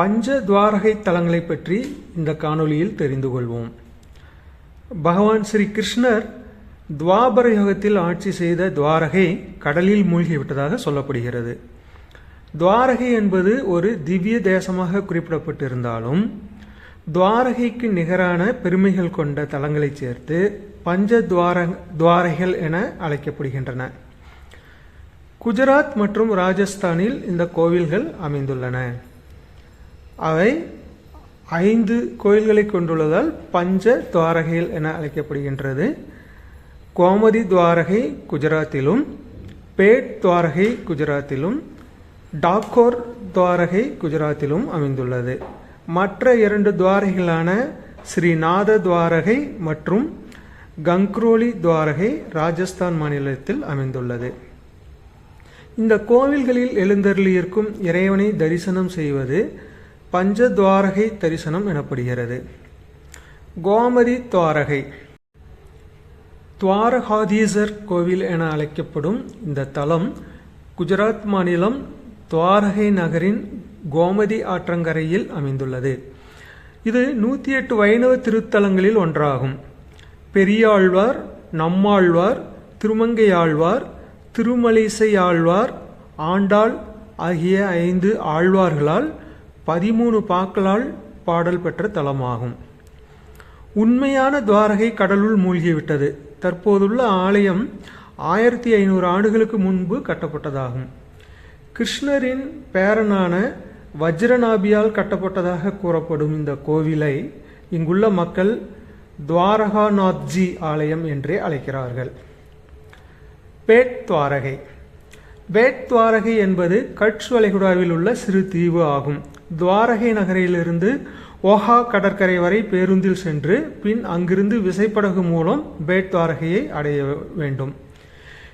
பஞ்ச துவாரகை தலங்களை பற்றி இந்த காணொளியில் தெரிந்து கொள்வோம். பகவான் ஸ்ரீ கிருஷ்ணர் துவாபர யுகத்தில் ஆட்சி செய்த துவாரகை கடலில் மூழ்கிவிட்டதாக சொல்லப்படுகிறது. துவாரகை என்பது ஒரு திவ்ய தேசமாக குறிப்பிடப்பட்டிருந்தாலும் துவாரகைக்கு நிகரான பெருமைகள் கொண்ட தலங்களை சேர்த்து பஞ்ச துவார துவாரைகள் என அழைக்கப்படுகின்றன. குஜராத் மற்றும் ராஜஸ்தானில் இந்த கோவில்கள் அமைந்துள்ளன. அவை ஐந்து கோயில்களை கொண்டுள்ளதால் பஞ்ச துவாரகைகள் என அழைக்கப்படுகின்றது. கோமதி துவாரகை குஜராத்திலும் பேட் துவாரகை குஜராத்திலும் டாக்கோர் துவாரகை குஜராத்திலும் அமைந்துள்ளது. மற்ற இரண்டு துவாரகைகளான ஸ்ரீநாத துவாரகை மற்றும் கங்க்ரோலி துவாரகை ராஜஸ்தான் மாநிலத்தில் அமைந்துள்ளது. இந்த கோவில்களில் எழுந்தருளியிருக்கும் இறைவனை தரிசனம் செய்வது பஞ்சத்வாரகை தரிசனம் எனப்படுகிறது. கோமதி துவாரகை. துவாரகாதீசர் கோவில் என அழைக்கப்படும் இந்த தலம் குஜராத் மாநிலம் துவாரகை நகரின் கோமதி ஆற்றங்கரையில் அமைந்துள்ளது. இது நூற்றி எட்டு வைணவ திருத்தலங்களில் ஒன்றாகும். பெரியாழ்வார் நம்மாழ்வார் திருமங்கையாழ்வார் திருமலிசையாழ்வார் ஆண்டாள் ஆகிய ஐந்து ஆழ்வார்களால் பதிமூணு பாக்களால் பாடல் பெற்ற தலமாகும். உண்மையான துவாரகை கடலுள் மூழ்கிவிட்டது. தற்போதுள்ள ஆலயம் ஆயிரத்தி ஐநூறு ஆண்டுகளுக்கு முன்பு கட்டப்பட்டதாகும். கிருஷ்ணரின் பேரனான வஜ்ரநாபியால் கட்டப்பட்டதாக கூறப்படும் இந்த கோவிலை இங்குள்ள மக்கள் துவாரகாநாத்ஜி ஆலயம் என்றே அழைக்கிறார்கள். பேட் துவாரகை. பேட் துவாரகை என்பது கட்ச் வளைகுடாவில் உள்ள சிறு தீவு ஆகும். துவாரகை நகரிலிருந்து ஓஹா கடற்கரை வரை பேருந்தில் சென்று பின் அங்கிருந்து விசைப்படகு மூலம் பேட் துவாரகையை அடைய வேண்டும்.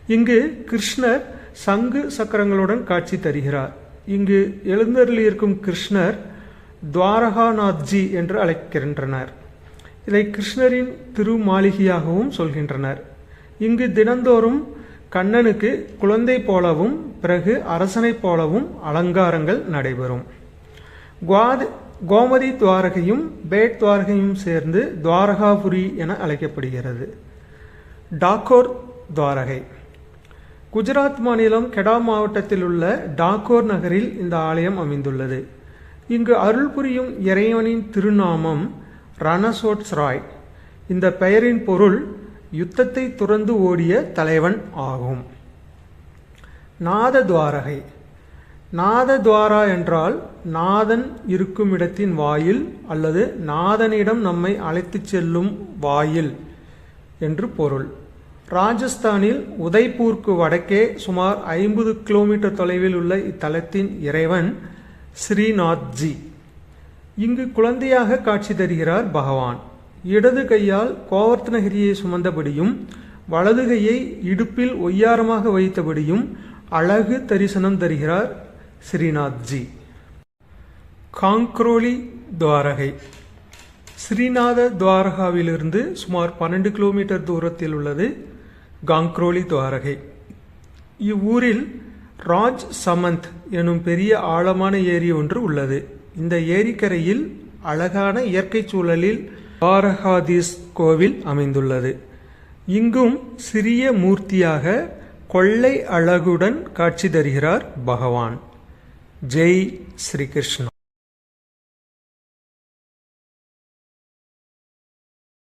இங்கு கிருஷ்ணர் சங்கு சக்கரங்களுடன் காட்சி தருகிறார். இங்கு எழுந்தருளியிருக்கும் கிருஷ்ணர் துவாரகாநாத்ஜி என்று அழைக்கின்றனர். இதை கிருஷ்ணரின் திருமாளிகையாகவும் சொல்கின்றனர். இங்கு தினந்தோறும் கண்ணனுக்கு குழந்தை போலவும் பிறகு அரசனைப் போலவும் அலங்காரங்கள் நடைபெறும். குவாத் கோமதி துவாரகையும் பேட் துவாரகையும் சேர்ந்து துவாரகாபுரி என அழைக்கப்படுகிறது. டாக்கோர் துவாரகை. குஜராத் மாநிலம் கெடா மாவட்டத்தில் உள்ள டாக்கோர் நகரில் இந்த ஆலயம் அமைந்துள்ளது. இங்கு அருள் புரியும் இறைவனின் திருநாமம் ரணசோட்ஸ் ராய் இந்த பெயரின் பொருள் யுத்தத்தை துறந்து ஓடிய தலைவன் ஆகும். நாத துவாரகை நாதத்வாரா என்றால் நாதன் இருக்கும் இடத்தின் வாயில் அல்லது நாதனிடம் நம்மை அழைத்துச் செல்லும் வாயில் என்று பொருள். ராஜஸ்தானில் உதய்பூர்க்கு வடக்கே சுமார் ஐம்பது கிலோமீட்டர் தொலைவில் உள்ள இத்தலத்தின் இறைவன் ஸ்ரீநாத்ஜி. இங்கு குழந்தையாக காட்சி தருகிறார் பகவான். இடது கையால் கோவர்த்தனகிரியை சுமந்தபடியும் வலது கையை இடுப்பில் ஒய்யாரமாக வைத்தபடியும் அழகு தரிசனம் தருகிறார் ஸ்ரீநாத்ஜி. காங்க்ரோலி துவாரகை. ஸ்ரீநாத துவாரகாவிலிருந்து சுமார் பன்னெண்டு கிலோமீட்டர் தூரத்தில் உள்ளது காங்க்ரோலி துவாரகை. இவ்வூரில் ராஜ் சமந்த் எனும் பெரிய ஆழமான ஏரி ஒன்று உள்ளது. இந்த ஏரிக்கரையில் அழகான இயற்கை சூழலில் துவாரகாதீஸ் கோவில் அமைந்துள்ளது. இங்கும் சிறிய மூர்த்தியாக கொள்ளை அழகுடன் காட்சி தருகிறார் பகவான். जय श्री कृष्ण।